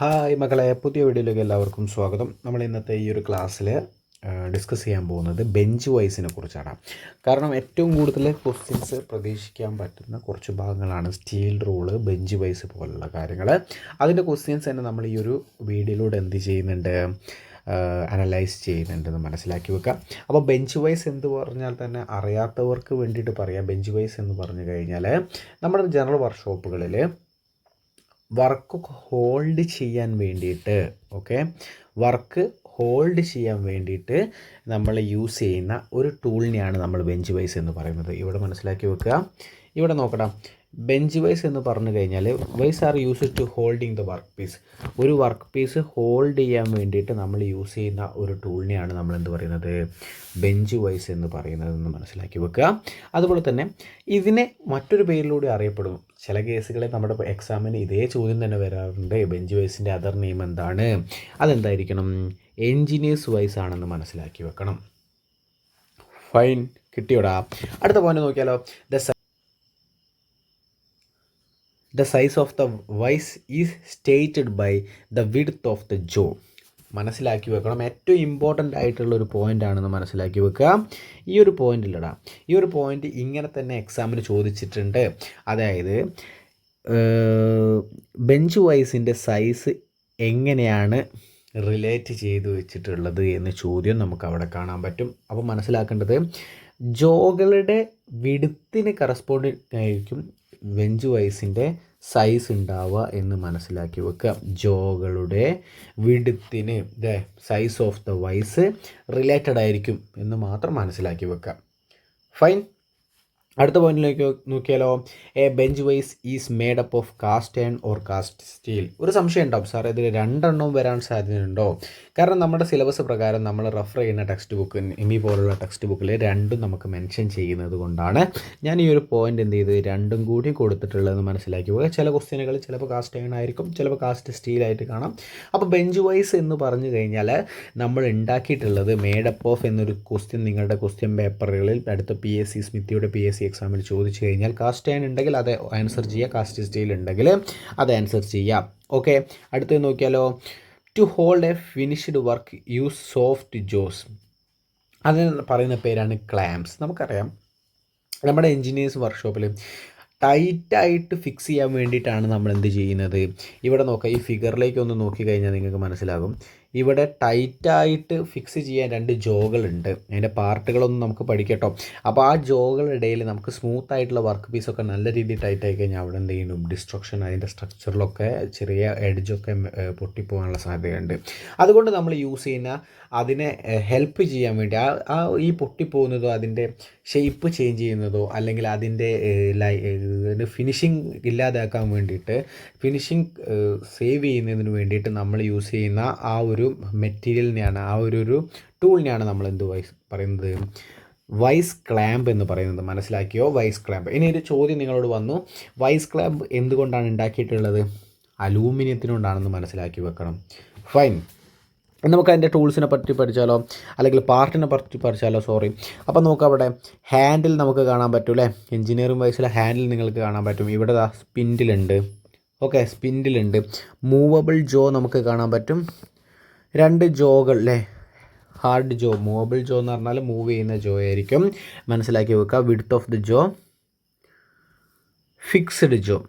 Hi മകളെ പുതിയ വീഡിയോയിലേക്ക് എല്ലാവർക്കും സ്വാഗതം. നമ്മൾ ഇന്നത്തെ ഈ ഒരു ക്ലാസ്സിൽ ഡിസ്കസ് ചെയ്യാൻ പോകുന്നത് ബെഞ്ച് വൈസിനെ കുറിച്ചാണ്. കാരണം ഏറ്റവും കൂടുതൽ ക്വസ്റ്റ്യൻസ് പ്രതീക്ഷിക്കാൻ പറ്റുന്ന കുറച്ച് ഭാഗങ്ങളാണ് സ്റ്റീൽ റൂൾ ബെഞ്ച് വൈസ് പോലുള്ള കാര്യങ്ങൾ. അതിന്റെ ക്വസ്റ്റ്യൻസ് തന്നെ നമ്മൾ ഈ ഒരു വീഡിയോയിലൂടെ എന്ത് ചെയ്യുന്നുണ്ട് അനലൈസ് ചെയ്യുന്നുണ്ടെന്ന് മനസ്സിലാക്കി വെക്കുക അപ്പോൾ ബെഞ്ച് വൈസ് എന്ന് പറഞ്ഞാൽ തന്നെ അറിയാത്തവർക്ക് വേണ്ടിയിട്ട് പറയാം. ബെഞ്ച് വൈസ് എന്ന് പറഞ്ഞു കഴിഞ്ഞാൽ നമ്മുടെ ജനറൽ വർക്ക്ഷോപ്പുകളിൽ വർക്ക് ഹോൾഡ് ചെയ്യാൻ വേണ്ടിയിട്ട് ഓക്കെ? വർക്ക് ഹോൾഡ് ചെയ്യാൻ വേണ്ടിയിട്ട് നമ്മൾ യൂസ് ചെയ്യുന്ന ഒരു ടൂളിനെയാണ് നമ്മൾ ബെഞ്ച് വൈസ് എന്ന് പറയുന്നത്. ഇവിടെ മനസ്സിലാക്കി വെക്കുക. ഇവിടെ നോക്കണം ബെഞ്ച് വൈസ് എന്ന് പറഞ്ഞു കഴിഞ്ഞാൽ vice are use to holding the work piece ഒരു വർക്ക് പീസ് ഹോൾഡ് ചെയ്യാൻ വേണ്ടിയിട്ട് നമ്മൾ യൂസ് ചെയ്യുന്ന ഒരു ടൂളിനെയാണ് നമ്മൾ എന്ത് പറയുന്നത്? ബെഞ്ച് വൈസ് എന്ന് പറയുന്നതെന്ന് മനസ്സിലാക്കി വെക്കുക. അതുപോലെ തന്നെ ഇതിനെ മറ്റൊരു പേരിലൂടെ അറിയപ്പെടും. ചില കേസുകളിൽ നമ്മുടെ എക്സാമിന് ഇതേ ചോദ്യം തന്നെ വരാറുണ്ട്. ബെഞ്ച് വൈസിന്റെ അതർ നെയിം എന്താണ്? അതെന്തായിരിക്കണം? എൻജിനീയേഴ്സ് വൈസ് ആണെന്ന് മനസ്സിലാക്കി വെക്കണം. ഫൈൻ കിട്ടിയോടാ. അടുത്ത പോയിന്റ് നോക്കിയാലോ? The the size of the vice is stated by the width of the jaw മനസ്സിലാക്കി വെക്കണം. ഏറ്റവും ഇമ്പോർട്ടന്റ് ആയിട്ടുള്ള ഒരു പോയിന്റ് ആണെന്ന് മനസ്സിലാക്കി വെക്കുക. ഈ ഒരു പോയിന്റ് ഇല്ലടാ. ഈ ഒരു പോയിന്റ് ഇങ്ങനെ തന്നെ എക്സാമിന് ചോദിച്ചിട്ടുണ്ട്. അതായത് ബെഞ്ച് വൈസിന്റെ സൈസ് എങ്ങനെയാണ് റിലേറ്റ് ചെയ്ത് വെച്ചിട്ടുള്ളത് എന്ന ചോദ്യം നമുക്ക് അവിടെ കാണാൻ പറ്റും. അപ്പോൾ മനസ്സിലാക്കേണ്ടത് ജോകളുടെ വിടുത്തിന് കറസ്പോണ്ടിങ് ആയിരിക്കും ബെഞ്ച് വൈസിന്റെ സൈസ് ഉണ്ടാവുക എന്ന് മനസ്സിലാക്കി വെക്കുക. ജോകളുടെ വിടുത്തിന് the size of the vice related ആയിരിക്കും എന്ന് മാത്രം മനസ്സിലാക്കി വെക്കുക. ഫൈൻ അടുത്ത പോയിന്റിലേക്ക് നോക്കിയാലോ a bench vice is made up of cast and or cast steel ഒരു സംശയം ഉണ്ടാവും. സാർ ഇതിൽ രണ്ടെണ്ണവും വരാൻ സാധ്യതയുണ്ടോ? കാരണം നമ്മുടെ സിലബസ് പ്രകാരം നമ്മൾ റെഫർ ചെയ്യുന്ന ടെക്സ്റ്റ് ബുക്ക് എം ഇ പോലുള്ള ടെക്സ്റ്റ് ബുക്കിൽ രണ്ടും നമുക്ക് മെൻഷൻ ചെയ്യുന്നത് കൊണ്ടാണ് ഞാൻ ഈ ഒരു പോയിന്റ് എന്ത് ചെയ്ത് രണ്ടും കൂടി കൊടുത്തിട്ടുള്ളതെന്ന് മനസ്സിലാക്കി. പോകുക ചില ക്വസ്റ്റ്യനുകൾ ചിലപ്പോൾ കാസ്റ്റ് അയൺ ആയിരിക്കും ചിലപ്പോൾ കാസ്റ്റ് സ്റ്റീൽ ആയിട്ട് കാണാം. അപ്പോൾ ബെഞ്ച് വൈസ് എന്ന് പറഞ്ഞു കഴിഞ്ഞാൽ നമ്മൾ ഉണ്ടാക്കിയിട്ടുള്ളത് മേഡപ്പ് ഓഫ് എന്നൊരു ക്വസ്റ്റ്യൻ നിങ്ങളുടെ ക്വസ്റ്റ്യൻ പേപ്പറുകളിൽ അടുത്ത പി എസ് സി സ്മിത്തിയുടെ പി എസ് സി എക്സാമിൽ ചോദിച്ചു കഴിഞ്ഞാൽ കാസ്റ്റ് അയൺ ഉണ്ടെങ്കിൽ അത് ആൻസർ ചെയ്യുക. കാസ്റ്റ് സ്റ്റീൽ ഉണ്ടെങ്കിൽ അത് ആൻസർ ചെയ്യാം ഓക്കെ അടുത്തത് നോക്കിയാലോ. To hold a finished work use soft jaws അതിന് പറയുന്ന പേരാണ് ക്ലാംസ് നമുക്കറിയാം. നമ്മുടെ എൻജിനീയേഴ്സ് വർക്ക്ഷോപ്പിൽ ടൈറ്റായിട്ട് ഫിക്സ് ചെയ്യാൻ വേണ്ടിയിട്ടാണ് നമ്മൾ എന്ത് ചെയ്യുന്നത്? ഇവിടെ നോക്കാം. ഈ ഫിഗറിലേക്ക് ഒന്ന് നോക്കി കഴിഞ്ഞാൽ നിങ്ങൾക്ക് മനസ്സിലാകും. ഇവിടെ ടൈറ്റായിട്ട് ഫിക്സ് ചെയ്യാൻ രണ്ട് ജോകളുണ്ട്. അതിന്റെ പാർട്ടുകളൊന്നും നമുക്ക് പഠിക്കട്ടോ. അപ്പോൾ ആ ജോകളിടയിൽ നമുക്ക് സ്മൂത്ത് ആയിട്ടുള്ള വർക്ക് പീസൊക്കെ നല്ല രീതിയിൽ ടൈറ്റ് ആയി കഴിഞ്ഞാൽ അവിടെ എന്ത് ചെയ്യുന്നു? ഡിസ്ട്രക്ഷൻ അതിന്റെ സ്ട്രക്ചറിലൊക്കെ ചെറിയ എഡ്ജൊക്കെ പൊട്ടിപ്പോകാനുള്ള സാധ്യതയുണ്ട്. അതുകൊണ്ട് നമ്മൾ യൂസ് ചെയ്യുന്ന അതിനെ ഹെൽപ്പ് ചെയ്യാൻ വേണ്ടി ആ ആ ഈ പൊട്ടിപ്പോകുന്നതോ അതിന്റെ ഷേപ്പ് ചേഞ്ച് ചെയ്യുന്നതോ അല്ലെങ്കിൽ അതിന്റെ ലൈ ഫിനിഷിങ് ഇല്ലാതാക്കാൻ വേണ്ടിയിട്ട് ഫിനിഷിങ് സേവ് ചെയ്യുന്നതിന് വേണ്ടിയിട്ട് നമ്മൾ യൂസ് ചെയ്യുന്ന ആ ഒരു മെറ്റീരിയലിനെയാണ് ആ ഒരു ഒരു ടൂളിനെയാണ് നമ്മൾ എന്ത് വൈസ് പറയുന്നത്? വൈസ് ക്ലാമ്പ് എന്ന് പറയുന്നത്. മനസ്സിലാക്കിയോ? Vice clamp. ഇനി ഒരു ചോദ്യം നിങ്ങളോട് വന്നു. വൈസ് ക്ലാമ്പ് എന്തുകൊണ്ടാണ് ഉണ്ടാക്കിയിട്ടുള്ളത്? അലൂമിനിയത്തിനോണ്ടാണെന്ന് മനസ്സിലാക്കി വെക്കണം. ഫൈൻ നമുക്ക് അതിന്റെ ടൂൾസിനെ പറ്റി പഠിച്ചാലോ? അല്ലെങ്കിൽ പാർട്ടിനെ പറ്റി പഠിച്ചാലോ? സോറി അപ്പോൾ നമുക്ക് അവിടെ ഹാൻഡിൽ നമുക്ക് കാണാൻ പറ്റും അല്ലേ? എഞ്ചിനീയറിംഗ് വൈസിലെ ഹാൻഡിൽ നിങ്ങൾക്ക് കാണാൻ പറ്റും. ഇവിടെ സ്പിൻഡിലുണ്ട് ഓക്കെ സ്പിൻഡിലുണ്ട് മൂവബിൾ ജോ നമുക്ക് കാണാൻ പറ്റും. രണ്ട് ജോകൾ അല്ലേ ഹാർഡ് ജോ മൂവബിൾ ജോ എന്ന് പറഞ്ഞാൽ മൂവ് ചെയ്യുന്ന ജോ ആയിരിക്കും. മനസ്സിലാക്കി വെക്കുക width of the jaw fixed jaw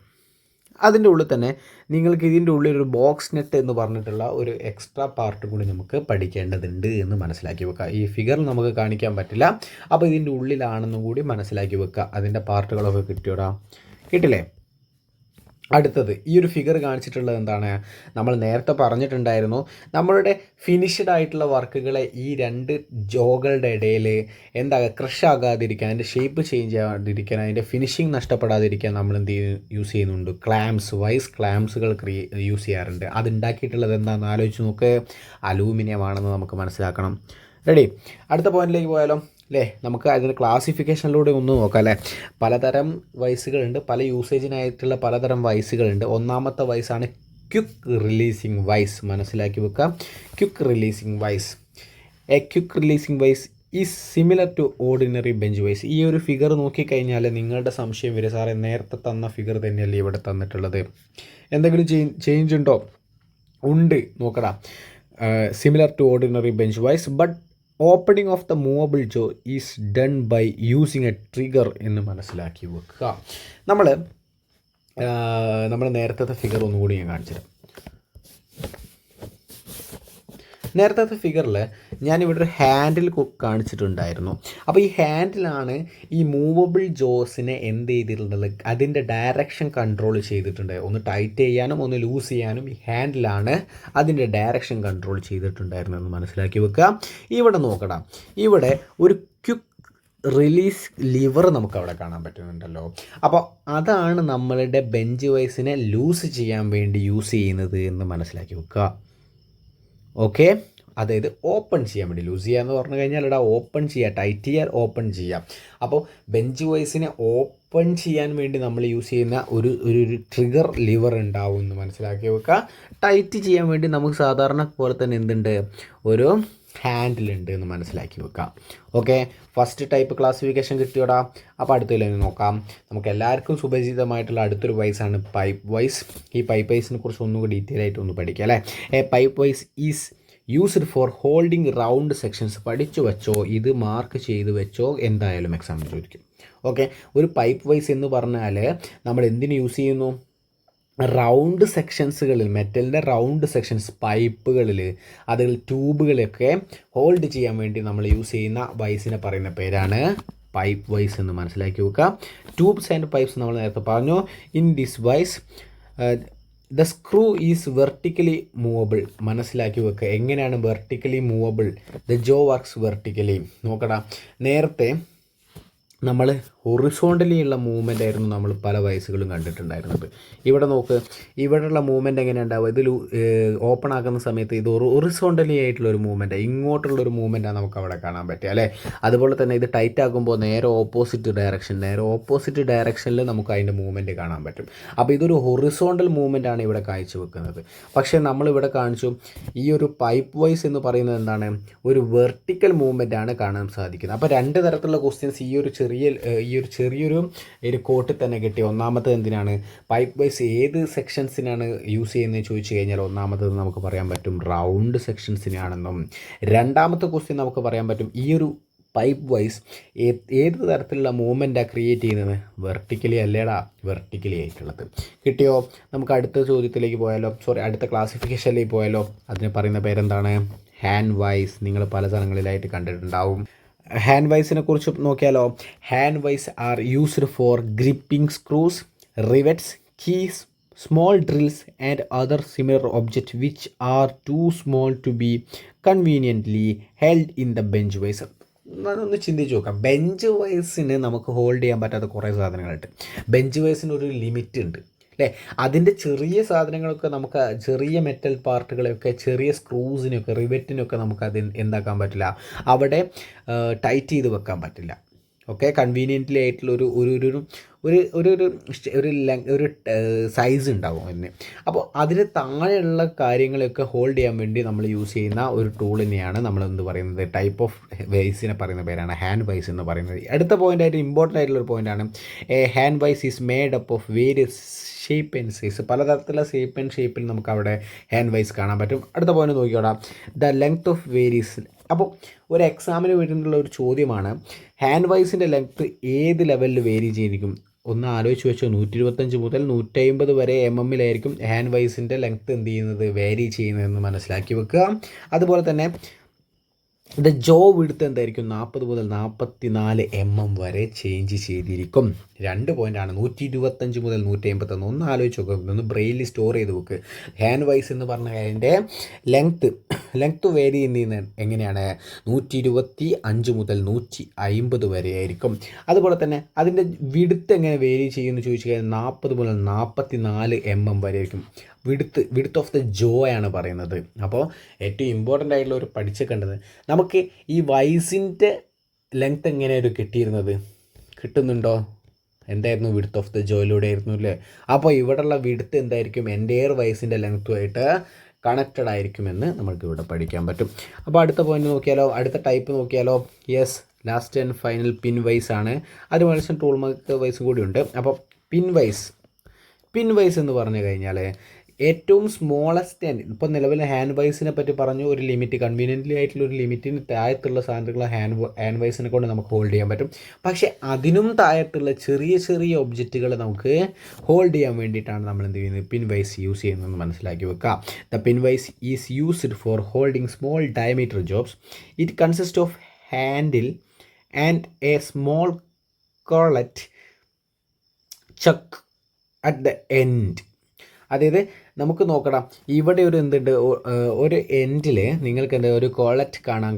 അതിന്റെ ഉള്ളിൽ തന്നെ നിങ്ങൾക്ക് ഇതിന്റെ ഉള്ളിൽ ഒരു ബോക്സ് നെറ്റ് എന്ന് പറഞ്ഞിട്ടുള്ള ഒരു എക്സ്ട്രാ പാർട്ട് കൂടി നമുക്ക് പഠിക്കേണ്ടതുണ്ട് എന്ന് മനസ്സിലാക്കി വെക്കുക ഈ ഫിഗർ നമുക്ക് കാണിക്കാൻ പറ്റില്ല. അപ്പോൾ ഇതിന്റെ ഉള്ളിലാണെന്നും കൂടി മനസ്സിലാക്കി വെക്കുക അതിന്റെ പാർട്ടുകളൊക്കെ കിട്ടിയോടാ? കിട്ടില്ലേ? അടുത്തത് ഈ ഒരു ഫിഗർ കാണിച്ചിട്ടുള്ളത് എന്താണ്? നമ്മൾ നേരത്തെ പറഞ്ഞിട്ടുണ്ടായിരുന്നു നമ്മളുടെ ഫിനിഷ്ഡ് ആയിട്ടുള്ള വർക്കുകളെ ഈ രണ്ട് ജോകളുടെ ഇടയിൽ എന്താ ക്രഷ് ആകാതിരിക്കാൻ അതിന്റെ ഷേപ്പ് ചേഞ്ച് ആകാതിരിക്കാൻ അതിന്റെ ഫിനിഷിങ് നഷ്ടപ്പെടാതിരിക്കാൻ നമ്മൾ എന്ത് യൂസ് ചെയ്യുന്നുണ്ട്. ക്ലാംസ് വൈസ് ക്ലാംസുകൾ ക്രിയേ യൂസ് ചെയ്യാറുണ്ട്. അത് ഉണ്ടാക്കിയിട്ടുള്ളത് എന്താണെന്ന് ആലോചിച്ച് നോക്ക്. അലൂമിനിയം ആണെന്ന് നമുക്ക് മനസ്സിലാക്കണം. റെഡി അടുത്ത പോയിന്റിലേക്ക് പോയാലോ. അല്ലേ നമുക്ക് അതിന്റെ ക്ലാസിഫിക്കേഷനിലൂടെ ഒന്ന് നോക്കാം അല്ലേ പലതരം വയസ്സുകളുണ്ട് പല യൂസേജിനായിട്ടുള്ള പലതരം വയസ്സുകളുണ്ട്. ഒന്നാമത്തെ വയസ്സാണ് ക്യുക്ക് റിലീസിങ് വൈസ് മനസ്സിലാക്കി വെക്കാം. Quick releasing vice a quick releasing vice is similar to ordinary bench vice ഈ ഒരു ഫിഗർ നോക്കിക്കഴിഞ്ഞാൽ നിങ്ങളുടെ സംശയം വരും. സാറേ നേരത്തെ തന്ന ഫിഗർ തന്നെയല്ലേ ഇവിടെ തന്നിട്ടുള്ളത്. എന്തെങ്കിലും ചേഞ്ച് ഉണ്ടോ? ഉണ്ട്. നോക്കടാ. Similar to ordinary bench vice but opening of the movable jaw is done by using a trigger എന്ന് മനസ്സിലാക്കി വെക്കുക. നമ്മൾ നമ്മൾ നേരത്തെ ഫിഗർ ഒന്നുകൂടി ഞാൻ കാണിച്ചുതരാം. നേരത്തെ ഫിഗറിൽ ഞാനിവിടെ ഒരു ഹാൻഡിൽ കാണിച്ചിട്ടുണ്ടായിരുന്നു. അപ്പോൾ ഈ ഹാൻഡിലാണ് ഈ മൂവബിൾ ജോസിനെ എന്ത് ചെയ്തിട്ടുള്ളത് അതിന്റെ ഡയറക്ഷൻ കൺട്രോൾ ചെയ്തിട്ടുണ്ട്. ഒന്ന് ടൈറ്റ് ചെയ്യാനും ഒന്ന് ലൂസ് ചെയ്യാനും ഈ ഹാൻഡിലാണ് അതിന്റെ ഡയറക്ഷൻ കൺട്രോൾ ചെയ്തിട്ടുണ്ടായിരുന്നതെന്ന് മനസ്സിലാക്കി വെക്കുക ഇവിടെ നോക്കണം ഇവിടെ ഒരു ക്യുക്ക് റിലീസ് ലിവർ നമുക്ക് അവിടെ കാണാൻ പറ്റുന്നുണ്ടല്ലോ. അപ്പോൾ അതാണ് നമ്മളുടെ ബെഞ്ച് വൈസിനെ ലൂസ് ചെയ്യാൻ വേണ്ടി യൂസ് ചെയ്യുന്നത് എന്ന് മനസ്സിലാക്കി വെക്കുക ഓക്കെ അതായത് ഓപ്പൺ ചെയ്യാൻ വേണ്ടി ലൂസ് ചെയ്യുക എന്ന് പറഞ്ഞു കഴിഞ്ഞാൽ ഇവിടെ ഓപ്പൺ ചെയ്യുക ടൈറ്റ് ചെയ്യാൻ ഓപ്പൺ ചെയ്യാം. അപ്പോൾ ബെഞ്ച് വൈസിനെ ഓപ്പൺ ചെയ്യാൻ വേണ്ടി നമ്മൾ യൂസ് ചെയ്യുന്ന ഒരു ഒരു ട്രിഗർ ലിവർ ഉണ്ടാവും എന്ന് മനസ്സിലാക്കി വെക്കുക. ടൈറ്റ് ചെയ്യാൻ വേണ്ടി നമുക്ക് സാധാരണ പോലെ തന്നെ എന്തുണ്ട്? ഒരു ഹാൻഡിലുണ്ട് എന്ന് മനസ്സിലാക്കി വെക്കുക ഓക്കെ ഫസ്റ്റ് ടൈപ്പ് ക്ലാസിഫിക്കേഷൻ കിട്ടിയോടാ? അപ്പോൾ അടുത്തതിലേക്ക് നോക്കാം. നമുക്ക് എല്ലാവർക്കും സുപരിചിതമായിട്ടുള്ള അടുത്തൊരു വൈസാണ് പൈപ്പ് വൈസ് ഈ പൈപ്പ് വൈസിനെ കുറിച്ച് ഒന്നുകൂടി ഡീറ്റെയിൽ ആയിട്ട് ഒന്ന് പഠിക്കുക അല്ലേ? A pipe vice is used for holding round sections പഠിച്ചു വെച്ചോ? ഇത് മാർക്ക് ചെയ്ത് വെച്ചോ? എന്തായാലും എക്സാമിന് ചോദിക്കും. ഓക്കെ ഒരു പൈപ്പ് വൈസ് എന്ന് പറഞ്ഞാൽ നമ്മൾ എന്തിനു യൂസ് ചെയ്യുന്നു? റൗണ്ട് സെക്ഷൻസുകളിൽ മെറ്റലിന്റെ റൗണ്ട് സെക്ഷൻസ് പൈപ്പുകളിൽ അതിൽ ട്യൂബുകളൊക്കെ ഹോൾഡ് ചെയ്യാൻ വേണ്ടി നമ്മൾ യൂസ് ചെയ്യുന്ന വൈസിനെ പറയുന്ന പേരാണ് പൈപ്പ് വൈസ് എന്ന് മനസ്സിലാക്കി വെക്കുക. ട്യൂബ്സ് ആൻഡ് പൈപ്പ്സ് നമ്മൾ നേരത്തെ പറഞ്ഞു. In this vice the screw is vertically movable. മനസ്സിലാക്കി വെക്കുക. എങ്ങനെയാണ് vertically movable? The jaw works vertically. നോക്കടാ. നേരത്തെ നമ്മൾ ഹൊറിസോണ്ടലി ഉള്ള മൂവ്മെന്റ് ആയിരുന്നു നമ്മൾ പല വയസ്സുകളും കണ്ടിട്ടുണ്ടായിരുന്നത്. ഇവിടെ നോക്ക് ഇവിടെയുള്ള മൂവ്മെന്റ് എങ്ങനെ ഉണ്ടാവുക ഇതിൽ ഓപ്പൺ ആക്കുന്ന സമയത്ത് ഇത് ഒറിസോണ്ടലി ആയിട്ടുള്ള ഒരു മൂവ്മെന്റ് ഇങ്ങോട്ടുള്ള ഒരു മൂവ്മെന്റാണ് നമുക്ക് അവിടെ കാണാൻ പറ്റുക അല്ലേ? അതുപോലെ തന്നെ ഇത് ടൈറ്റ് ആകുമ്പോൾ നേരെ ഓപ്പോസിറ്റ് ഡയറക്ഷൻ നേരെ ഓപ്പോസിറ്റ് ഡയറക്ഷനിൽ നമുക്ക് അതിന്റെ മൂവ്മെന്റ് കാണാൻ പറ്റും. അപ്പോൾ ഇതൊരു ഹൊറിസോണ്ടൽ മൂവ്മെന്റ് ആണ് ഇവിടെ കാഴ്ച വെക്കുന്നത് പക്ഷേ നമ്മളിവിടെ കാണിച്ചു ഈ ഒരു പൈപ്പ് വൈസ് എന്ന് പറയുന്നത് എന്താണ്? ഒരു വെർട്ടിക്കൽ മൂവ്മെന്റ് ആണ് കാണാൻ സാധിക്കുന്നത്. അപ്പോൾ രണ്ട് തരത്തിലുള്ള ക്വസ്റ്റ്യൻസ് ഈ ഒരു ചെറിയ ഈ ഒരു ചെറിയൊരു ഒരു കോട്ടിൽ തന്നെ കിട്ടി ഒന്നാമത്തത് എന്തിനാണ്? പൈപ്പ് വൈസ് ഏത് സെക്ഷൻസിനാണ് യൂസ് ചെയ്യുന്നത് ചോദിച്ചു കഴിഞ്ഞാൽ ഒന്നാമത്തത് നമുക്ക് പറയാൻ പറ്റും റൗണ്ട് സെക്ഷൻസിനാണെന്നും രണ്ടാമത്തെ ക്വസ്റ്റ്യൻ നമുക്ക് പറയാൻ പറ്റും ഈ ഒരു പൈപ്പ് വൈസ് ഏത് തരത്തിലുള്ള മൂവ്മെന്റാണ് ക്രിയേറ്റ് ചെയ്യുന്നത്? വെർട്ടിക്കലി അല്ലേടാ വെർട്ടിക്കലി ആയിട്ടുള്ളത്. കിട്ടിയോ? നമുക്ക് അടുത്ത ചോദ്യത്തിലേക്ക് പോയാലോ? സോറി അടുത്ത ക്ലാസിഫിക്കേഷനിലേക്ക് പോയാലോ? അതിന് പറയുന്ന പേരെന്താണ്? ഹാൻഡ് വൈസ് നിങ്ങൾ പല സ്ഥലങ്ങളിലായിട്ട് കണ്ടിട്ടുണ്ടാവും. ഹാൻഡ് വൈസിനെ കുറിച്ച് നോക്കിയാലോ. Hand vice are used for gripping screws rivets keys small drills and other similar object which are too small to be conveniently held in the bench vice ഒന്ന് ചിന്തിച്ച് നോക്കാം. ബെഞ്ച് വൈസിന് നമുക്ക് ഹോൾഡ് ചെയ്യാൻ പറ്റാത്ത കുറേ സാധനങ്ങളുണ്ട്. ബെഞ്ച് വൈസിന് ഒരു ലിമിറ്റ് ഉണ്ട്. അല്ലേ അതിന്റെ ചെറിയ സാധനങ്ങളൊക്കെ നമുക്ക് ചെറിയ മെറ്റൽ പാർട്ടുകളെയൊക്കെ ചെറിയ സ്ക്രൂസിനൊക്കെ റിവെറ്റിനൊക്കെ നമുക്ക് അത് എന്താക്കാൻ പറ്റില്ല. അവിടെ ടൈറ്റ് ചെയ്ത് വെക്കാൻ പറ്റില്ല. ഓക്കെ കൺവീനിയന്റ്ലി ആയിട്ടുള്ള ഒരു ഒരു ഒരു ഒരു ഒരു ഒരു ഒരു ഒരു സൈസ് ഉണ്ടാവും അതിന്. അപ്പോൾ അതിന് താഴെയുള്ള കാര്യങ്ങളൊക്കെ ഹോൾഡ് ചെയ്യാൻ വേണ്ടി നമ്മൾ യൂസ് ചെയ്യുന്ന ഒരു ടൂൾ തന്നെയാണ് നമ്മൾ എന്ത് പറയുന്നത്? ടൈപ്പ് ഓഫ് വൈസിനെ പറയുന്ന പേരാണ്. ഹാൻഡ് വൈസ് എന്ന് പറയുന്നത്. അടുത്ത പോയിന്റ് ആയിട്ട് ഇമ്പോർട്ടന്റ് ആയിട്ടുള്ള ഒരു പോയിന്റാണ് a hand vice is made up of various shape and size. പലതരത്തിലുള്ള ഷേപ്പ് ആൻഡ് ഷേപ്പിൽ നമുക്ക് അവിടെ ഹാൻഡ് വൈസ് കാണാൻ പറ്റും. അടുത്ത പോയിന്റ് നോക്കിയോടാം ദ ലെങ്ത് ഓഫ് വേരീസ് അപ്പോൾ ഒരു എക്സാമിന് വരുന്നുള്ള ഒരു ചോദ്യമാണ് ഹാൻഡ് വൈസിന്റെ ലെങ്ത്ത് ഏത് ലെവലിൽ വേരി ചെയ്തിരിക്കും? ഒന്ന് ആലോചിച്ച് വെച്ചോ നൂറ്റി ഇരുപത്തഞ്ച് മുതൽ നൂറ്റമ്പത് വരെ എം എമ്മിലായിരിക്കും ഹാൻഡ് വൈസിന്റെ ലെങ്ത്ത് എന്ത് ചെയ്യുന്നത്? വേരി ചെയ്യുന്നതെന്ന് മനസ്സിലാക്കി വെക്കുക. അതുപോലെ തന്നെ ദ ജോ വിടുത്ത് എന്തായിരിക്കും? നാൽപ്പത് മുതൽ നാൽപ്പത്തി നാല് എം എം വരെ ചേഞ്ച് ചെയ്തിരിക്കും. രണ്ട് പോയിന്റാണ് നൂറ്റി ഇരുപത്തഞ്ച് മുതൽ നൂറ്റി അമ്പത്തൊന്ന് ഒന്ന് ആലോചിച്ച് നോക്കുക ഒന്ന് ബ്രെയിനിൽ സ്റ്റോർ ചെയ്ത് വെക്ക് ഹാൻഡ് വൈസ് എന്ന് പറഞ്ഞ അതിന്റെ ലെങ്ത്ത് ലെങ്ത്ത് വേരി ചെയ്യുന്ന എങ്ങനെയാണ്? നൂറ്റി ഇരുപത്തി അഞ്ച് മുതൽ നൂറ്റി അമ്പത് വരെ ആയിരിക്കും. അതുപോലെ തന്നെ അതിന്റെ വിടുത്ത് എങ്ങനെ വേരി ചെയ്യുമെന്ന് ചോദിച്ചു കഴിഞ്ഞാൽ നാൽപ്പത് മുതൽ നാൽപ്പത്തി നാല് എം എം വരെ ആയിരിക്കും. വിടുത്ത് വിടുത്ത് ഓഫ് ദ ജോ ആണ് പറയുന്നത്. അപ്പോൾ ഏറ്റവും ഇമ്പോർട്ടന്റ് ആയിട്ടുള്ള ഒരു പഠിച്ചേക്കേണ്ടത് നമുക്ക് ഈ വയസ്സിന്റെ ലെങ്ത് എങ്ങനെയായിരുന്നു കിട്ടിയിരുന്നത്? കിട്ടുന്നുണ്ടോ? എന്തായിരുന്നു വിടുത്ത് ഓഫ് ദ ജോയിലൂടെ ആയിരുന്നു അല്ലേ? അപ്പോൾ ഇവിടെയുള്ള വിടുത്ത് എന്തായിരിക്കും? എന്റെ എയർ വയസ്സിന്റെ ലെങ്ത്തുമായിട്ട് കണക്റ്റഡ് ആയിരിക്കുമെന്ന് നമുക്ക് ഇവിടെ പഠിക്കാൻ പറ്റും. അപ്പോൾ അടുത്ത പോയിന്റ് നോക്കിയാലോ? അടുത്ത ടൈപ്പ് നോക്കിയാലോ? Yes last and final pin vice ആണ്. അത് മനുഷ്യൻ ടൂൾ മാർക്ക് വൈസ് കൂടി ഉണ്ട്. അപ്പോൾ പിൻ വൈസ് പിൻ വൈസ് എന്ന് പറഞ്ഞു കഴിഞ്ഞാൽ ഏറ്റവും സ്മോളസ്റ്റ് ഹാൻഡ് ഇപ്പോൾ നിലവിലെ ഹാൻഡ് വൈസിനെ പറ്റി പറഞ്ഞു ഒരു ലിമിറ്റ് കൺവീനിയന്റ്ലി ആയിട്ടുള്ള ഒരു ലിമിറ്റിന് താഴത്തുള്ള സാധനങ്ങൾ ഹാൻഡ് ഹാൻഡ് വൈസിനെ കൊണ്ട് നമുക്ക് ഹോൾഡ് ചെയ്യാൻ പറ്റും. പക്ഷേ അതിനും താഴത്തുള്ള ചെറിയ ചെറിയ ഒബ്ജക്റ്റുകൾ നമുക്ക് ഹോൾഡ് ചെയ്യാൻ വേണ്ടിയിട്ടാണ് നമ്മൾ എന്ത് ചെയ്യുന്നത്? പിൻ വൈസ് യൂസ് ചെയ്യുന്നതെന്ന് മനസ്സിലാക്കി വെക്കുക the pin vice is used for holding small diameter jobs it consist of handle and a small collet chuck at the end അതായത് നമുക്ക് നോക്കണം ഇവിടെ ഒരു എന്തുണ്ട്? ഒരു എൻഡിൽ നിങ്ങൾക്ക് എന്താ ഒരു കോളറ്റ് കാണാൻ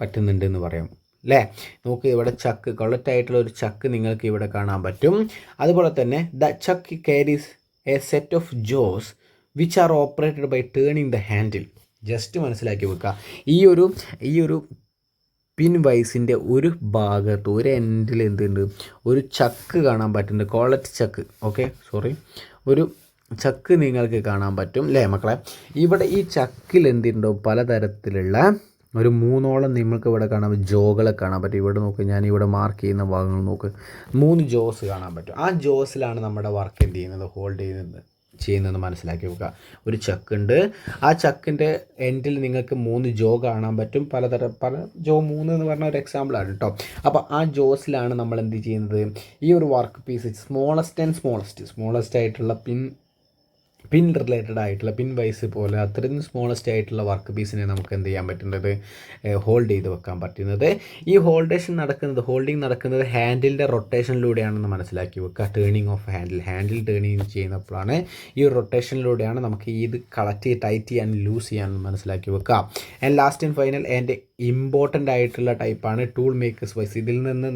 പറ്റുന്നുണ്ട് എന്ന് പറയാം. അല്ലേ നോക്ക് ഇവിടെ ചക്ക് കൊളറ്റായിട്ടുള്ള ഒരു ചക്ക് നിങ്ങൾക്ക് ഇവിടെ കാണാൻ പറ്റും. അതുപോലെ തന്നെ the chuck carries a set of jaws which are operated by turning the handle just മനസ്സിലാക്കി വെക്കുക ഈ ഒരു ഈ ഒരു പിൻ വൈസിന്റെ ഒരു ഭാഗത്ത് ഒരു എൻഡിൽ എന്തുണ്ട്? ഒരു ചക്ക് കാണാൻ പറ്റുന്നുണ്ട്. കോളറ്റ് ചക്ക് ഓക്കെ സോറി ഒരു ചക്ക് നിങ്ങൾക്ക് കാണാൻ പറ്റും അല്ലേ മക്കളെ? ഇവിടെ ഈ ചക്കിൽ എന്തുണ്ടാവും പലതരത്തിലുള്ള ഒരു മൂന്നോളം നിങ്ങൾക്ക് ഇവിടെ കാണാൻ പറ്റും. ജോകളെ കാണാൻ പറ്റും. ഇവിടെ നോക്ക് ഞാൻ ഇവിടെ മാർക്ക് ചെയ്യുന്ന ഭാഗങ്ങൾ നോക്ക്. മൂന്ന് ജോസ് കാണാൻ പറ്റും. ആ ജോസിലാണ് നമ്മുടെ വർക്ക് എന്ത് ചെയ്യുന്നത്? ഹോൾഡ് ചെയ്യുന്നത്. ചെയ്യുന്നത് മനസ്സിലാക്കി വെക്കുക. ഒരു ചക്കുണ്ട്. ആ ചക്കിന്റെ എൻഡിൽ നിങ്ങൾക്ക് മൂന്ന് ജോ കാണാൻ പറ്റും. പലതരം പല ജോ മൂന്ന് എന്ന് പറഞ്ഞ ഒരു എക്സാമ്പിളാണ് കേട്ടോ അപ്പോൾ ആ ജോസിലാണ് നമ്മൾ എന്ത് ചെയ്യുന്നത്? ഈ ഒരു work piece smallest and smallest smallest ആയിട്ടുള്ള പിൻ പിൻ റിലേറ്റഡ് ആയിട്ടുള്ള പിൻ വൈസ് പോലെ അത്രയും സ്മോളസ്റ്റ് ആയിട്ടുള്ള വർക്ക് പീസിനെ നമുക്ക് എന്ത് ചെയ്യാൻ പറ്റുന്നത് ഹോൾഡ് ചെയ്ത് വെക്കാൻ പറ്റുന്നത്. ഈ ഹോൾഡേഷൻ നടക്കുന്നത് ഹോൾഡിംഗ് നടക്കുന്നത് ഹാൻഡിലിന്റെ റൊട്ടേഷനിലൂടെയാണെന്ന് മനസ്സിലാക്കി വെക്കുക. Turning of handle handle turning ചെയ്യുന്നപ്പോഴാണ് ഈ റൊട്ടേഷനിലൂടെയാണ് നമുക്ക് ഇത് കളക്ട് ചെയ്ത് ടൈറ്റ് ചെയ്യാൻ ലൂസ് ചെയ്യാൻ മനസ്സിലാക്കി വെക്കുക. ആൻഡ് ലാസ്റ്റ് ആൻഡ് ഫൈനൽ എന്റെ ഇമ്പോർട്ടന്റ് ആയിട്ടുള്ള ടൈപ്പാണ് ടൂൾ മേക്കേഴ്സ് വൈസ് ഇതിൽ നിന്ന്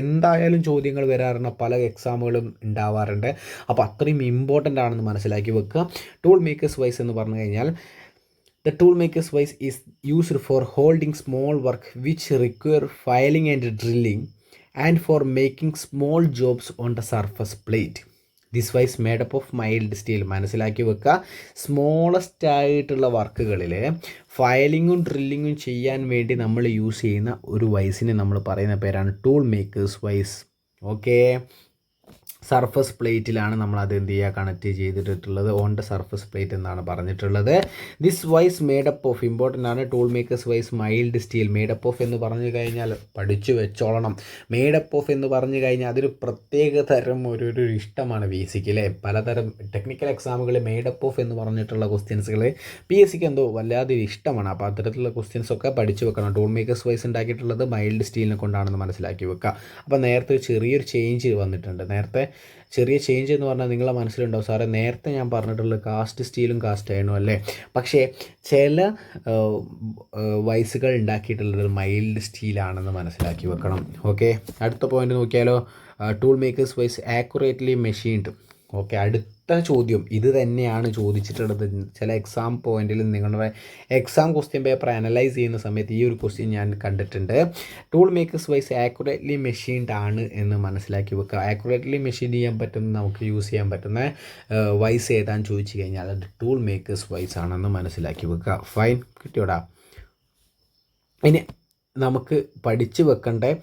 എന്തായാലും ചോദ്യങ്ങൾ വരാറുണ്ട് പല എക്സാമുകളും ഉണ്ടാവാറുണ്ട്. അപ്പോൾ അത്രയും ഇമ്പോർട്ടന്റ് ആണെന്ന് മനസ്സിലാക്കി വെക്കുക. ടൂൾ മേക്കേഴ്സ് വൈസ് എന്ന് പറഞ്ഞു കഴിഞ്ഞാൽ the tool makers vice is used for holding small work which require filing and drilling and for making small jobs on the surface plate this vice made up of mild steel മനസ്സിലാക്കി വെക്കുക. Smallest ആയിട്ടുള്ള വർക്കുകളിൽ ഫയലിങ്ങും ഡ്രില്ലിങ്ങും ചെയ്യാൻ വേണ്ടി നമ്മൾ use ചെയ്യുന്ന ഒരു വൈസിനെ നമ്മൾ പറയുന്ന പേരാണ് tool makers vice okay surface പ്ലേറ്റിലാണ് നമ്മൾ അത് എന്ത് ചെയ്യുക? കണക്ട് ചെയ്തിട്ടുള്ളത്. ഓൺ ദ സർഫസ് പ്ലേറ്റ് എന്നാണ് പറഞ്ഞിട്ടുള്ളത്. This vice made up of important ആണ്. Tool makers vice mild steel made up of എന്ന് പറഞ്ഞു കഴിഞ്ഞാൽ പഠിച്ചു വെച്ചോളണം. മേഡപ്പ് ഓഫ് എന്ന് പറഞ്ഞു കഴിഞ്ഞാൽ അതൊരു പ്രത്യേക തരം ഒരു ഒരു ഇഷ്ടമാണ് ബി സിക്ക് അല്ലേ? പലതരം ടെക്നിക്കൽ എക്സാമുകളിൽ മേഡപ്പ് ഓഫ് എന്ന് പറഞ്ഞിട്ടുള്ള ക്വസ്റ്റ്യൻസുകൾ പി എസ് സിക്ക് എന്തോ വല്ലാതെ ഇഷ്ടമാണ്. അപ്പോൾ അത്തരത്തിലുള്ള ക്വസ്റ്റ്യൻസ് ഒക്കെ പഠിച്ചു വെക്കണം. ടൂൾ മേക്കേഴ്സ് വൈസ് ഉണ്ടാക്കിയിട്ടുള്ളത് മൈൽഡ് സ്റ്റീലിനെ കൊണ്ടാണെന്ന് മനസ്സിലാക്കി വെക്കുക. അപ്പോൾ നേരത്തെ ഒരു ചെറിയൊരു ചേഞ്ച് വന്നിട്ടുണ്ട്. നേരത്തെ ചെറിയ ചേഞ്ച് എന്ന് പറഞ്ഞാൽ നിങ്ങളെ മനസ്സിലുണ്ടാവും. സാറേ നേരത്തെ ഞാൻ പറഞ്ഞിട്ടുള്ള കാസ്റ്റ് സ്റ്റീലും കാസ്റ്റ് അയണും അല്ലേ? പക്ഷേ ചില വയസ്സുകൾ ഉണ്ടാക്കിയിട്ടുള്ളത് മൈൽഡ് സ്റ്റീലാണെന്ന് മനസ്സിലാക്കി വെക്കണം. ഓക്കെ അടുത്ത പോയിന്റ് നോക്കിയാലോ tool makers vice accurately machined okay അടുത്ത ചോദ്യം. ഇത് തന്നെയാണ് ചോദിച്ചിട്ടുള്ളത്. ചില എക്സാം പോയിന്റിൽ നിങ്ങളുടെ എക്സാം ക്വസ്റ്റ്യൻ പേപ്പർ അനലൈസ് ചെയ്യുന്ന സമയത്ത് ഈ ഒരു ക്വസ്റ്റ്യൻ ഞാൻ കണ്ടിട്ടുണ്ട്. Tool makers vice accurately machined ആണ് എന്ന് മനസ്സിലാക്കി വെക്കുക. ആക്യുറേറ്റ്ലി മെഷീൻ ചെയ്യാൻ പറ്റുന്ന നമുക്ക് യൂസ് ചെയ്യാൻ പറ്റുന്ന വൈസ് ഏതാന്ന് ചോദിച്ചു കഴിഞ്ഞാൽ അത് ടൂൾ മേക്കേഴ്സ് വൈസ് ആണെന്ന് മനസ്സിലാക്കി വെക്കുക. ഫൈൻ കിട്ടിയോടാ. ഇനി നമുക്ക് പഠിച്ചു വെക്കണ്ടേ?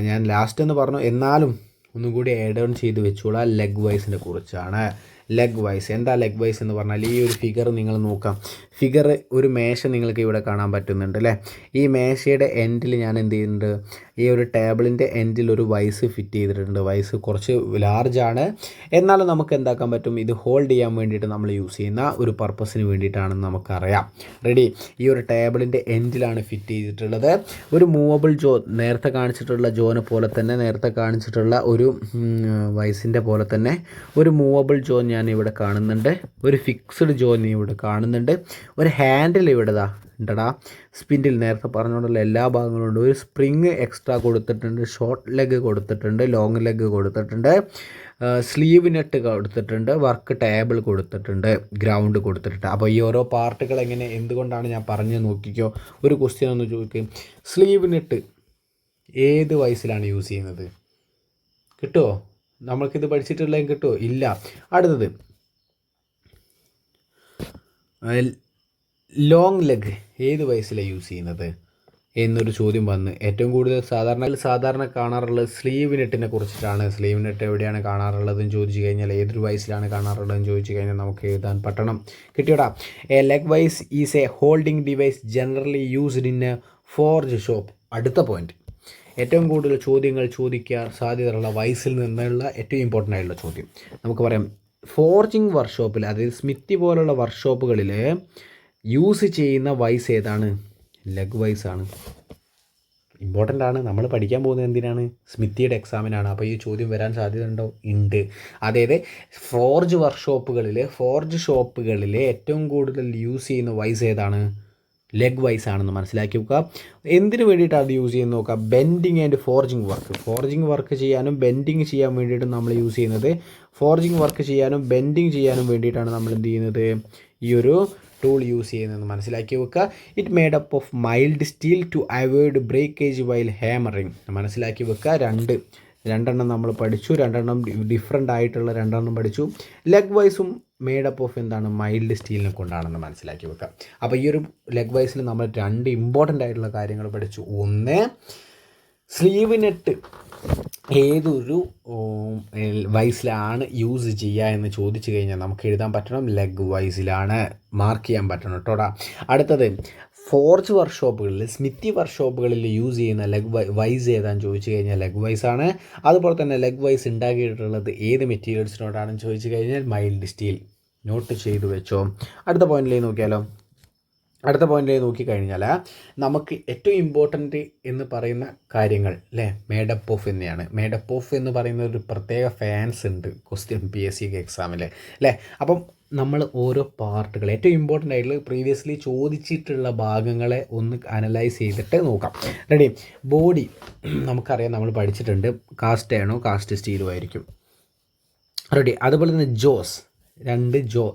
ഞാൻ ലാസ്റ്റ് എന്ന് പറഞ്ഞു. എന്നാലും ഒന്നും കൂടി ആഡ് ഓൺ ചെയ്ത് വെച്ചോളാം. ലെഗ് വൈസിനെ കുറിച്ചാണ്. ലെഗ് വൈസ് എന്താ ലെഗ് വൈസ് എന്ന് പറഞ്ഞാൽ ഈ ഒരു ഫിഗർ നിങ്ങൾ നോക്കാം. ഫിഗർ ഒരു മേശ നിങ്ങൾക്ക് ഇവിടെ കാണാൻ പറ്റുന്നുണ്ട് അല്ലേ ഈ മേശയുടെ എൻഡിൽ ഞാൻ എന്ത് ചെയ്യുന്നുണ്ട്? ഈ ഒരു ടേബിളിന്റെ എൻഡിൽ ഒരു വൈസ് ഫിറ്റ് ചെയ്തിട്ടുണ്ട്. വൈസ് കുറച്ച് ലാർജാണ് എന്നാലും നമുക്ക് എന്താക്കാൻ പറ്റും? ഇത് ഹോൾഡ് ചെയ്യാൻ വേണ്ടിയിട്ട് നമ്മൾ യൂസ് ചെയ്യുന്ന ഒരു പർപ്പസിന് വേണ്ടിയിട്ടാണെന്ന് നമുക്കറിയാം. റെഡി ഈ ഒരു ടേബിളിന്റെ എൻഡിലാണ് ഫിറ്റ് ചെയ്തിട്ടുള്ളത്. ഒരു മൂവബിൾ ജോ നേരത്തെ കാണിച്ചിട്ടുള്ള ജോനെ പോലെ തന്നെ നേരത്തെ കാണിച്ചിട്ടുള്ള ഒരു വൈസിന്റെ പോലെ തന്നെ ഒരു മൂവബിൾ ജോൻ ഞാൻ ഇവിടെ കാണുന്നുണ്ട്. ഒരു ഫിക്സഡ് ജോൻ ഇവിടെ കാണുന്നുണ്ട്. ഒരു ഹാൻഡിൽ ഇവിടെതാ. ഉണ്ടടാ സ്പിൻഡിൽ നേരത്തെ പറഞ്ഞുകൊണ്ടുള്ള എല്ലാ ഭാഗങ്ങളും ഉണ്ട്. ഒരു സ്പ്രിങ് എക്സ്ട്രാ കൊടുത്തിട്ടുണ്ട് ഷോർട്ട് ലെഗ് കൊടുത്തിട്ടുണ്ട് ലോങ് ലെഗ് കൊടുത്തിട്ടുണ്ട് സ്ലീവ് നെറ്റ് കൊടുത്തിട്ടുണ്ട് വർക്ക് ടേബിൾ കൊടുത്തിട്ടുണ്ട് ഗ്രൗണ്ട് കൊടുത്തിട്ടുണ്ട്. അപ്പോൾ ഈ ഓരോ പാർട്ടുകൾ എങ്ങനെ എന്തുകൊണ്ടാണ് ഞാൻ പറഞ്ഞു നോക്കിക്കോ. ഒരു ക്വസ്റ്റ്യൻ ഒന്ന് ചോദിക്കും. സ്ലീവ് നെറ്റ് ഏത് വയസ്സിലാണ് യൂസ് ചെയ്യുന്നത്? കിട്ടുമോ നമ്മൾക്കിത് പഠിച്ചിട്ടുള്ളതെങ്കിൽ കിട്ടുമോ ഇല്ല. അടുത്തത്. ലോങ് ലെഗ് ഏത് വയസ്സിലാണ് യൂസ് ചെയ്യുന്നത് എന്നൊരു ചോദ്യം വന്ന്. ഏറ്റവും കൂടുതൽ സാധാരണ സാധാരണ കാണാറുള്ളത് സ്ലീവ് നെറ്റിനെ കുറിച്ചിട്ടാണ്. സ്ലീവ് നെറ്റ് എവിടെയാണ് കാണാറുള്ളതെന്ന് ചോദിച്ചു കഴിഞ്ഞാൽ ഏതൊരു വയസ്സിലാണ് കാണാറുള്ളതെന്ന് ചോദിച്ചു കഴിഞ്ഞാൽ നമുക്ക് എഴുതാൻ പറ്റണം. കിട്ടിയോടാ. A leg vice is a holding device generally used in a forge shop അടുത്ത പോയിന്റ് ഏറ്റവും കൂടുതൽ ചോദ്യങ്ങൾ ചോദിക്കാൻ സാധ്യതയുള്ള വയസ്സിൽ നിന്നുള്ള ഏറ്റവും ഇമ്പോർട്ടന്റ് ആയിട്ടുള്ള ചോദ്യം. നമുക്ക് പറയാം. ഫോർജിങ് വർക്ക്ഷോപ്പിൽ അതായത് സ്മിത്തി പോലുള്ള വർക്ക്ഷോപ്പുകളിൽ യൂസ് ചെയ്യുന്ന വൈസ് ഏതാണ്? ലെഗ് വൈസ് ആണ്. ഇമ്പോർട്ടന്റ് ആണ്. നമ്മൾ പഠിക്കാൻ പോകുന്നത് എന്തിനാണ്? സ്മിത്തിയുടെ എക്സാമിനാണ് അപ്പോൾ ഈ ചോദ്യം വരാൻ സാധ്യത ഉണ്ടോ. ഉണ്ട് അതായത് ഫോർജ് വർക്ക്ഷോപ്പുകളിൽ ഫോർജ് ഷോപ്പുകളിൽ ഏറ്റവും കൂടുതൽ യൂസ് ചെയ്യുന്ന വൈസ് ഏതാണ്? ലെഗ് വൈസ് ആണെന്ന് മനസ്സിലാക്കി വെക്കുക എന്തിനു വേണ്ടിയിട്ടാണ് അത് യൂസ് ചെയ്യുന്നത് നോക്കുക? Bending and forging work forging work ചെയ്യാനും ബെൻഡിങ് ചെയ്യാൻ വേണ്ടിയിട്ട് നമ്മൾ യൂസ് ചെയ്യുന്നത്. ഫോർജിങ് വർക്ക് ചെയ്യാനും ബെൻഡിങ് ചെയ്യാനും വേണ്ടിയിട്ടാണ് നമ്മൾ എന്ത് ചെയ്യുന്നത്? ഈ ഒരു ടൂൾ യൂസ് ചെയ്യുന്നതെന്ന് മനസ്സിലാക്കി വെക്കുക. It made up of mild steel to avoid breakage while hammering മനസ്സിലാക്കി വെക്കുക. രണ്ട്. രണ്ടെണ്ണം നമ്മൾ പഠിച്ചു. രണ്ടെണ്ണം ഡിഫറെന്റ് ആയിട്ടുള്ള രണ്ടെണ്ണം പഠിച്ചു. ലെഗ് വൈസും മേഡപ്പ് ഓഫ് എന്താണ്? മൈൽഡ് സ്റ്റീലിനെ കൊണ്ടാണെന്ന് മനസ്സിലാക്കി വെക്കുക. അപ്പോൾ ഈ ഒരു ലെഗ് വൈസിൽ നമ്മൾ രണ്ട് ഇമ്പോർട്ടന്റ് ആയിട്ടുള്ള കാര്യങ്ങൾ പഠിച്ചു. ഒന്ന് സ്ലീവ് നെറ്റ് ഏതൊരു വൈസിലാണ് യൂസ് ചെയ്യുക എന്ന് ചോദിച്ചു കഴിഞ്ഞാൽ നമുക്ക് എഴുതാൻ പറ്റണം ലെഗ് വൈസിലാണ് മാർക്ക് ചെയ്യാൻ പറ്റണം കേട്ടോടാ അടുത്തത് ഫോർജ് വർക്ക്ഷോപ്പുകളിൽ സ്മിത്തി വർക്ക്ഷോപ്പുകളിൽ യൂസ് ചെയ്യുന്ന ലെഗ് വൈസ് ഏതാണെന്ന് ചോദിച്ചു കഴിഞ്ഞാൽ ലെഗ് വൈസ് ആണ്. അതുപോലെ തന്നെ ലെഗ് വൈസ് ഉണ്ടാക്കിയിട്ടുള്ളത് ഏത് മെറ്റീരിയൽസിനോടാണെന്ന് ചോദിച്ചു കഴിഞ്ഞാൽ മൈൽഡ് സ്റ്റീൽ നോട്ട് ചെയ്തു വെച്ചോ. അടുത്ത പോയിന്റിലേക്ക് നോക്കിയാലോ. അടുത്ത പോയിന്റിലേക്ക് നോക്കിക്കഴിഞ്ഞാൽ നമുക്ക് ഏറ്റവും ഇമ്പോർട്ടന്റ് എന്ന് പറയുന്ന കാര്യങ്ങൾ അല്ലേ മേഡപ്പ് ഓഫ് തന്നെയാണ് മേഡപ്പ് ഓഫ് എന്ന് പറയുന്ന ഒരു പ്രത്യേക ഫാൻസ് ഉണ്ട് ക്വസ്റ്റ്യൻ പി എസ് സി എക്സാമിൽ അല്ലേ അപ്പം നമ്മൾ ഓരോ പാർട്ടുകൾ ഏറ്റവും ഇമ്പോർട്ടന്റ് ആയിട്ടുള്ള പ്രീവിയസ്ലി ചോദിച്ചിട്ടുള്ള ഭാഗങ്ങളെ ഒന്ന് അനലൈസ് ചെയ്തിട്ട് നോക്കാം. റെഡി ബോഡി നമുക്കറിയാം നമ്മൾ പഠിച്ചിട്ടുണ്ട് കാസ്റ്റ് ആണോ കാസ്റ്റ് സ്റ്റീലും ആയിരിക്കും. റെഡി അതുപോലെ തന്നെ ജോസ് രണ്ട് ജോ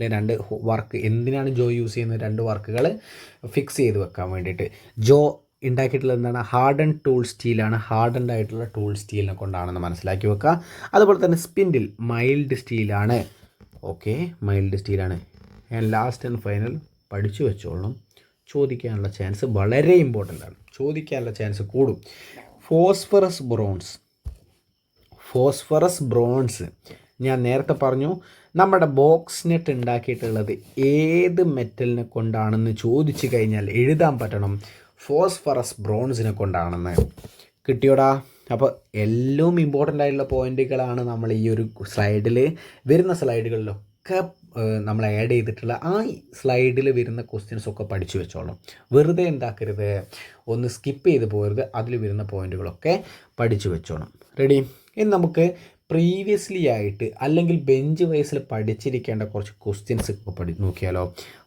അല്ലെ രണ്ട് വർക്ക്. എന്തിനാണ് ജോ യൂസ് ചെയ്യുന്നത് രണ്ട് വർക്കുകൾ ഫിക്സ് ചെയ്ത് വെക്കാൻ വേണ്ടിയിട്ട്? ജോ ഉണ്ടാക്കിയിട്ടുള്ളത് എന്താണ്? ഹാർഡൻ ടൂൾ സ്റ്റീലാണ് ഹാർഡൻഡ് ആയിട്ടുള്ള ടൂൾ സ്റ്റീലിനെ കൊണ്ടാണെന്ന് മനസ്സിലാക്കി വെക്കുക. അതുപോലെ തന്നെ സ്പിൻഡിൽ മൈൽഡ് സ്റ്റീലാണ്. ഓക്കെ മൈൽഡ് സ്റ്റീലാണ്. ഞാൻ ലാസ്റ്റ് ആൻഡ് ഫൈനൽ പഠിച്ചു വെച്ചോളണം ചോദിക്കാനുള്ള ചാൻസ് വളരെ ഇമ്പോർട്ടന്റ് ആണ്. ചോദിക്കാനുള്ള ചാൻസ് കൂടും. Phosphorus bronze. Phosphorus bronze. ഞാൻ നേരത്തെ പറഞ്ഞു നമ്മുടെ ബോക്സ് നെറ്റ് ഉണ്ടാക്കിയിട്ടുള്ളത് ഏത് മെറ്റലിനെ കൊണ്ടാണെന്ന് ചോദിച്ചു കഴിഞ്ഞാൽ എഴുതാൻ പറ്റണം. ഫോസ്ഫറസ് ബ്രോൺസിനെ കൊണ്ടാണെന്ന്. കിട്ടിയോടാ? അപ്പോൾ എല്ലാം ഇമ്പോർട്ടന്റ് ആയിട്ടുള്ള പോയിന്റുകളാണ് നമ്മൾ ഈ ഒരു സ്ലൈഡിൽ വരുന്ന സ്ലൈഡുകളിലൊക്കെ നമ്മൾ ആഡ് ചെയ്തിട്ടുള്ള ആ സ്ലൈഡിൽ വരുന്ന ക്വസ്റ്റ്യൻസ് ഒക്കെ പഠിച്ചു വെച്ചോളാം. വെറുതെ എന്താക്കരുത്? ഒന്ന് സ്കിപ്പ് ചെയ്ത് പോകരുത് അതിൽ വരുന്ന പോയിന്റുകളൊക്കെ പഠിച്ചു വെച്ചോണം. റെഡി ഇനി നമുക്ക് പ്രീവിയസ്ലി ആയിട്ട് അല്ലെങ്കിൽ ബെഞ്ച് വൈസിൽ പഠിച്ചിരിക്കേണ്ട കുറച്ച് ക്വസ്റ്റ്യൻസ് പഠി നോക്കിയാലോ.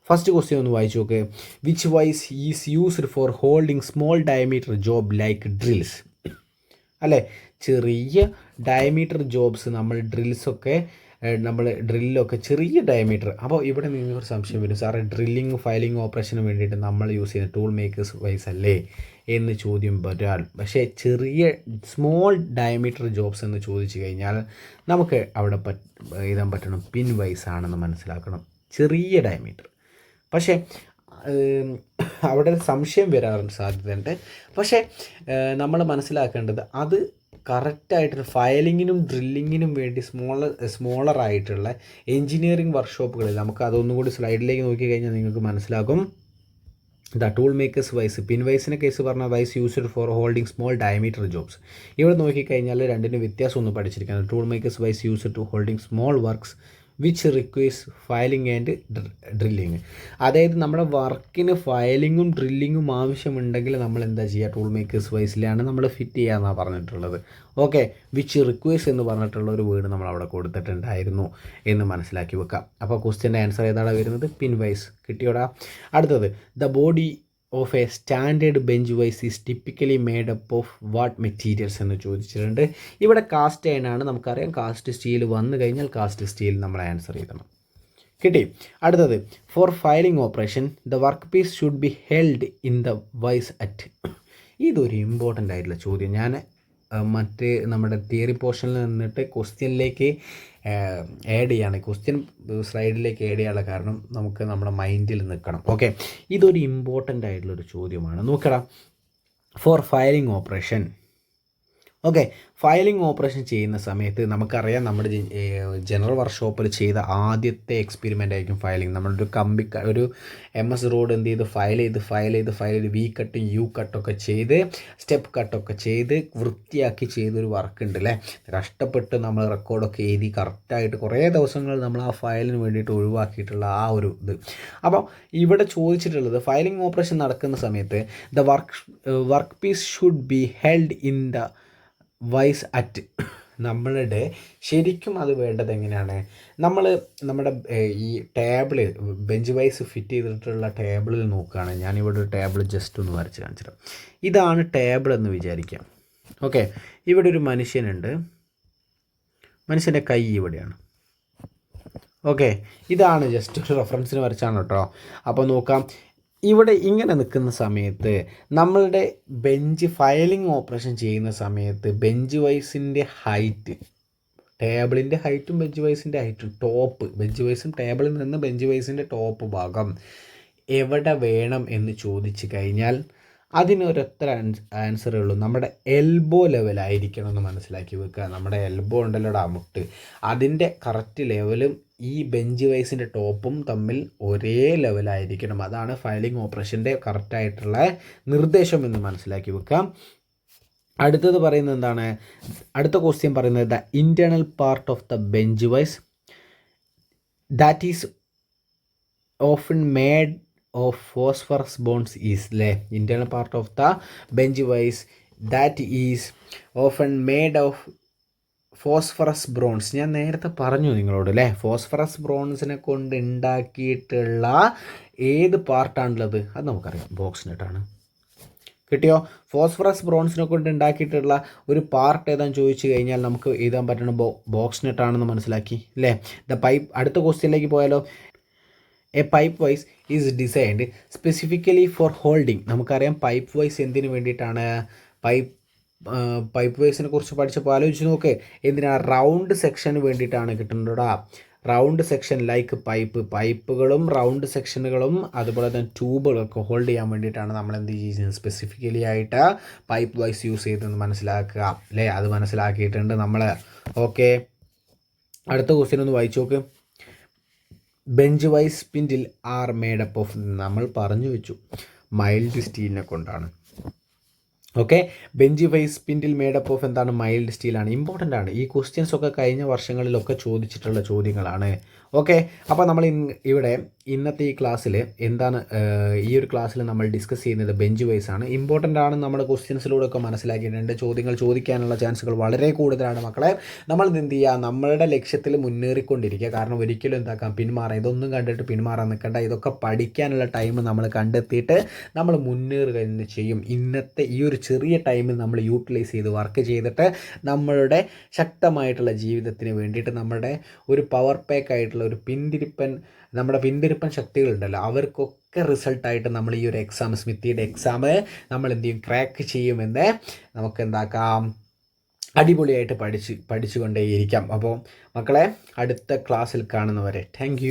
ഫസ്റ്റ് ക്വസ്റ്റ്യൻ ഒന്ന് വായിച്ചു നോക്ക്. Which vice is used for holding small diameter job like drills അല്ലേ? ചെറിയ ഡയമീറ്റർ ജോബ്സ് നമ്മൾ ഡ്രിൽസൊക്കെ നമ്മൾ ഡ്രില്ലൊക്കെ ചെറിയ ഡയമീറ്റർ അപ്പോൾ ഇവിടെ നിങ്ങൾക്ക് സംശയം വരും. സാറേ ഡ്രില്ലിങ് ഫയലിംഗ് ഓപ്പറേഷന് വേണ്ടിയിട്ട് നമ്മൾ യൂസ് ചെയ്യുന്ന ടൂൾ മേക്കേഴ്സ് വൈസ് അല്ലേ? എന്ന് ചോദ്യം വരാൽ. പക്ഷേ ചെറിയ സ്മോൾ ഡയമീറ്റർ ജോബ്സ് എന്ന് ചോദിച്ചു കഴിഞ്ഞാൽ നമുക്ക് അവിടെ എഴുതാൻ പറ്റണം. പിൻ വൈസ് ആണെന്ന് മനസ്സിലാക്കണം. ചെറിയ ഡയമീറ്റർ പക്ഷേ അവിടെ സംശയം വരാറുണ്ട് സാധ്യതയുണ്ട്. പക്ഷേ നമ്മൾ മനസ്സിലാക്കേണ്ടത് അത് കറക്റ്റായിട്ട് ഫയലിങ്ങിനും ഡ്രില്ലിങ്ങിനും വേണ്ടി സ്മോളർ സ്മോളർ ആയിട്ടുള്ള എൻജിനീയറിംഗ് വർക്ക്ഷോപ്പുകളിൽ നമുക്ക് അതൊന്നും കൂടി സ്ലൈഡിലേക്ക് നോക്കി കഴിഞ്ഞാൽ നിങ്ങൾക്ക് മനസ്സിലാകും. The tool makers vice pin വൈസിനെ case പറഞ്ഞ vice used for holding small diameter jobs. ഇവിടെ നോക്കിക്കഴിഞ്ഞാൽ രണ്ടിന് വ്യത്യാസം ഒന്ന് പഠിച്ചിരിക്കുന്നത് tool makers vice used to holding small works which requires filing and drilling അതായത് നമ്മുടെ വർക്കിന് ഫയലിങ്ങും ഡ്രില്ലിങ്ങും ആവശ്യമുണ്ടെങ്കിൽ നമ്മൾ എന്താ ചെയ്യുക? ടൂൾ മേക്കേഴ്സ് വൈസിലാണ് നമ്മൾ ഫിറ്റ് ചെയ്യാമെന്നാണ് പറഞ്ഞിട്ടുള്ളത്. ഓക്കെ വിച്ച് റിക്വയർസ് എന്ന് പറഞ്ഞിട്ടുള്ള ഒരു വേർഡ് നമ്മൾ അവിടെ കൊടുത്തിട്ടുണ്ടായിരുന്നു എന്ന് മനസ്സിലാക്കി വെക്കാം. അപ്പോൾ ക്വസ്റ്റ്യന്റെ ആൻസർ ഏതാണ് വരുന്നത്? പിൻ വൈസ് കിട്ടിയോടാ. അടുത്തത് the body of a standard bench vice is typically made up of what materials എന്ന് ചോദിച്ചിട്ടുണ്ട്. ഇവിടെ കാസ്റ്റ് അയൺ ആണ്. നമുക്കറിയാം കാസ്റ്റ് സ്റ്റീൽ വന്നു കഴിഞ്ഞാൽ കാസ്റ്റ് സ്റ്റീൽ നമ്മൾ ആൻസർ ചെയ്യണം കിട്ടി. അടുത്തത് for filing operation the work piece should be held in the vice at ഇതൊരു ഇമ്പോർട്ടന്റ് ആയിട്ടുള്ള ചോദ്യം. ഞാൻ മറ്റ് നമ്മുടെ തിയറി പോർഷനിൽ നിന്നിട്ട് ക്വസ്റ്റ്യനിലേക്ക് ആഡ് ചെയ്യാണ്. ക്വസ്റ്റ്യൻ സ്ലൈഡിലേക്ക് ആഡ് ചെയ്യാനുള്ള കാരണം നമുക്ക് നമ്മുടെ മൈൻഡിൽ നിൽക്കണം. ഓക്കെ ഇതൊരു ഇമ്പോർട്ടന്റ് ആയിട്ടുള്ളൊരു ചോദ്യമാണ്. നോക്കടാ. For filing operation okay filing operation ചെയ്യുന്ന സമയത്ത് നമുക്കറിയാം നമ്മുടെ ജനറൽ വർക്ക്ഷോപ്പിൽ ചെയ്ത ആദ്യത്തെ എക്സ്പെരിമെന്റ് ആയിരിക്കും ഫയലിംഗ് നമ്മളൊരു കമ്പി ഒരു എം എസ് റോഡ് എന്ത് ചെയ്ത് ഫയൽ ചെയ്ത് ഫയൽ ചെയ്ത് ഫയൽ ചെയ്ത് വി കട്ടും യു കട്ടൊക്കെ ചെയ്ത് സ്റ്റെപ്പ് കട്ടൊക്കെ ചെയ്ത് വൃത്തിയാക്കി ചെയ്തൊരു വർക്ക് ഉണ്ട് അല്ലേ കഷ്ടപ്പെട്ട് നമ്മൾ റെക്കോർഡൊക്കെ എഴുതി കറക്റ്റായിട്ട് കുറേ ദിവസങ്ങൾ നമ്മൾ ആ ഫയലിന് വേണ്ടിയിട്ട് ഒഴിവാക്കിയിട്ടുള്ള ആ ഒരു ഇത്. അപ്പോൾ ഇവിടെ ചോദിച്ചിട്ടുള്ളത് ഫയലിംഗ് ഓപ്പറേഷൻ നടക്കുന്ന സമയത്ത് the work work piece should be held in the vice at നമ്മളുടെ ശരിക്കും അത് വേണ്ടത് എങ്ങനെയാണ്? നമ്മൾ നമ്മുടെ ഈ ടേബിൾ ബെഞ്ച് വൈസ് ഫിറ്റ് ചെയ്തിട്ടുള്ള ടേബിളിൽ നോക്കുകയാണ് ഞാനിവിടെ ഒരു ടേബിൾ ജസ്റ്റ് ഒന്ന് വരച്ച് കാണിച്ചു ഇതാണ് ടേബിൾ എന്ന് വിചാരിക്കാം. ഓക്കെ ഇവിടെ ഒരു മനുഷ്യനുണ്ട്. മനുഷ്യന്റെ കൈ ഇവിടെയാണ്. ഓക്കെ ഇതാണ് ജസ്റ്റ് ഒരു റെഫറൻസിന് വരച്ചാണ് കേട്ടോ. അപ്പോൾ നോക്കാം ഇവിടെ ഇങ്ങനെ നിൽക്കുന്ന സമയത്ത് നമ്മളുടെ ബെഞ്ച് ഫയലിംഗ് ഓപ്പറേഷൻ ചെയ്യുന്ന സമയത്ത് ബെഞ്ച് വൈസിന്റെ ഹൈറ്റ് ടേബിളിന്റെ ഹൈറ്റും ബെഞ്ച് വൈസിന്റെ ഹൈറ്റും ടോപ്പ് ബെഞ്ച് വൈസും ടേബിളിൽ നിന്ന് ബെഞ്ച് വൈസിന്റെ ടോപ്പ് ഭാഗം എവിടെ വേണം എന്ന് ചോദിച്ചു കഴിഞ്ഞാൽ അതിനൊരൊത്ര ആൻസറേ ഉള്ളൂ. നമ്മുടെ എൽബോ ലെവലായിരിക്കണം എന്ന് മനസ്സിലാക്കി വെക്കുക. നമ്മുടെ എൽബോ ഉണ്ടല്ലോ മുട്ട്. അതിന്റെ കറക്റ്റ് ലെവലും ഈ ബെഞ്ച് വൈസിന്റെ ടോപ്പും തമ്മിൽ ഒരേ ലെവലായിരിക്കണം അതാണ് ഫയലിംഗ് ഓപ്പറേഷന്റെ കറക്റ്റായിട്ടുള്ള നിർദ്ദേശം എന്ന് മനസ്സിലാക്കി വെക്കാം. അടുത്തത് പറയുന്നത് എന്താണ്? അടുത്ത ക്വസ്റ്റ്യൻ പറയുന്നത് the internal part of the bench vice that is often made of phosphorus bronze is the internal part of the bench vice that is often made of phosphorus bronze. ഞാൻ നേരത്തെ പറഞ്ഞു നിങ്ങളോട് അല്ലേ? ഫോസ്ഫറസ് ബ്രോൺസിനെ കൊണ്ട് ഉണ്ടാക്കിയിട്ടുള്ള ഏത് പാർട്ടാണുള്ളത്? അത് നമുക്കറിയാം. ബോക്സ് കിട്ടിയോ? ബ്രോൺസിനെ കൊണ്ട് ഉണ്ടാക്കിയിട്ടുള്ള ഒരു പാർട്ട് ഏതാണെന്ന് ചോദിച്ചു കഴിഞ്ഞാൽ നമുക്ക് എഴുതാൻ പറ്റുന്ന ബോ ബോക്സ് നെറ്റാണെന്ന് മനസ്സിലാക്കി അല്ലേ? ദ പൈപ്പ് അടുത്ത ക്വസ്റ്റ്യനിലേക്ക് പോയാലോ? A pipe vice is designed specifically for holding നമുക്കറിയാം പൈപ്പ് വൈസ് എന്തിനു വേണ്ടിയിട്ടാണ്? പൈപ്പ് പൈപ്പ് വേസിനെ കുറിച്ച് പഠിച്ചപ്പോൾ ആലോചിച്ച് നോക്ക്. എന്തിനാ? റൗണ്ട് സെക്ഷന് വേണ്ടിയിട്ടാണ് കിട്ടുന്നതാ റൗണ്ട് സെക്ഷൻ ലൈക്ക് പൈപ്പ് പൈപ്പുകളും റൗണ്ട് സെക്ഷനുകളും അതുപോലെ തന്നെ ട്യൂബുകളൊക്കെ ഹോൾഡ് ചെയ്യാൻ വേണ്ടിയിട്ടാണ് നമ്മൾ എന്ത് ചെയ്യുന്നത്? സ്പെസിഫിക്കലി ആയിട്ട് പൈപ്പ് വൈസ് യൂസ് ചെയ്തെന്ന് മനസ്സിലാക്കുക. അല്ലേ? അത് മനസ്സിലാക്കിയിട്ടുണ്ട് നമ്മൾ ഓക്കെ അടുത്ത ക്വസ്റ്റ്യൻ ഒന്ന് വായിച്ചു നോക്ക്. Bench vice spindle are made up of നമ്മൾ പറഞ്ഞു വെച്ചു മൈൽഡ് സ്റ്റീലിനെ കൊണ്ടാണ്. Okay bench vice made made up of എന്താണ് മൈൽഡ് സ്റ്റീലാണ് ഇമ്പോർട്ടന്റ് ആണ്. ഈ ക്വസ്റ്റ്യൻസ് ഒക്കെ കഴിഞ്ഞ വർഷങ്ങളിലൊക്കെ ചോദിച്ചിട്ടുള്ള ചോദ്യങ്ങളാണ്. ഓക്കെ അപ്പോൾ നമ്മൾ ഇവിടെ ഇന്നത്തെ ഈ ക്ലാസ്സിൽ എന്താണ് ഈ ഒരു ക്ലാസ്സിൽ നമ്മൾ ഡിസ്കസ് ചെയ്യുന്നത് ബെഞ്ച് വൈസ് ആണ്. ഇമ്പോർട്ടന്റ് ആണ് നമ്മുടെ ക്വസ്റ്റ്യൻസിലൂടെ ഒക്കെ മനസ്സിലാക്കിയിട്ടുണ്ട്. ചോദ്യങ്ങൾ ചോദിക്കാനുള്ള ചാൻസുകൾ വളരെ കൂടുതലാണ് മക്കളെ. നമ്മൾ എന്ത് ചെയ്യുക നമ്മളുടെ ലക്ഷ്യത്തിൽ മുന്നേറിക്കൊണ്ടിരിക്കുക. കാരണം ഒരിക്കലും എന്താക്കാം? പിന്മാറാം. ഇതൊന്നും കണ്ടിട്ട് പിന്മാറാൻ നിൽക്കേണ്ട ഇതൊക്കെ പഠിക്കാനുള്ള ടൈം നമ്മൾ കണ്ടെത്തിയിട്ട് നമ്മൾ മുന്നേറുക തന്നെ ചെയ്യും. ഇന്നത്തെ ഈ ഒരു ചെറിയ ടൈമിൽ നമ്മൾ യൂട്ടിലൈസ് ചെയ്ത് വർക്ക് ചെയ്തിട്ട് നമ്മളുടെ ശക്തമായിട്ടുള്ള ജീവിതത്തിന് വേണ്ടിയിട്ട് നമ്മുടെ ഒരു പവർ പാക്ക് ആയിട്ടുള്ള ഒരു പിന്തിരിപ്പൻ നമ്മുടെ പിന്തിരിപ്പൻ ശക്തികളുണ്ടല്ലോ അവർക്കൊക്കെ റിസൾട്ടായിട്ട് നമ്മൾ ഈ ഒരു എക്സാം സ്മിത്തിയുടെ എക്സാം നമ്മൾ എന്ത് ചെയ്യും? ക്രാക്ക് ചെയ്യുമെന്ന് നമുക്ക് എന്താക്കാം? അടിപൊളിയായിട്ട് പഠിച്ച് പഠിച്ചുകൊണ്ടേയിരിക്കാം. അപ്പോൾ മക്കളെ അടുത്ത ക്ലാസ്സിൽ കാണുന്നവരെ താങ്ക്